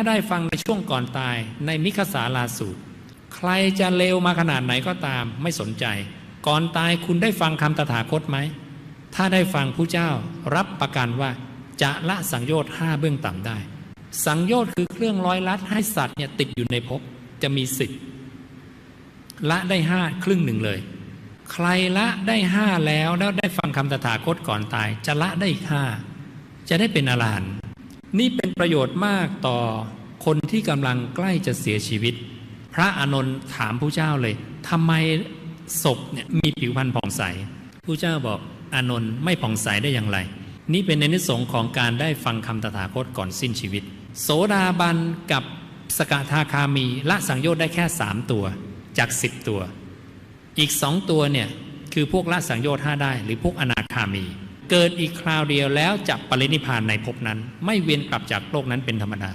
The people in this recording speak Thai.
ถ้าได้ฟังในช่วงก่อนตายในมิคสาลาสูตร ใครจะเลวมาขนาดไหนก็ตามไม่สนใจ ก่อนตายคุณได้ฟังคำตถาคตไหม ถ้าได้ฟังผู้เจ้ารับประกันว่า จะละสังโยชน์ห้าเบื้องต่ำได้ สังโยชน์คือเครื่องร้อยลัดให้สัตว์เนี่ยติดอยู่ในภพจะมีสิทธิ์ละได้ห้าครึ่งหนึ่งเลย ใครละได้ห้าแล้วแล้วได้ฟังคำตถาคตก่อนตาย จะละได้อีกห้าจะได้เป็นอรหันต์นี่เป็น ประโยชน์มากต่อคนที่กำลังใกล้จะเสียชีวิต พระอานนท์ถามผู้เจ้าเลยทำไมศพเนี่ยมีผิวพรรณผ่องใสผู้เจ้าบอกอานนท์ไม่ผ่องใสได้อย่างไร นี่เป็นในนิสงส์ของการได้ฟังคำตถาคตก่อนสิ้นชีวิต โสดาบันกับสกทาคามีละสังโยชน์ได้แค่สามตัวจากสิบตัว อีกสองตัวเนี่ยคือพวกละสังโยชน์ห้าได้ หรือพวกอนาคามี เกิดอีกคราวเดียวแล้วจับปรินิพานในภพนั้น ไม่เวียนกลับจากโลกนั้นเป็นธรรมดา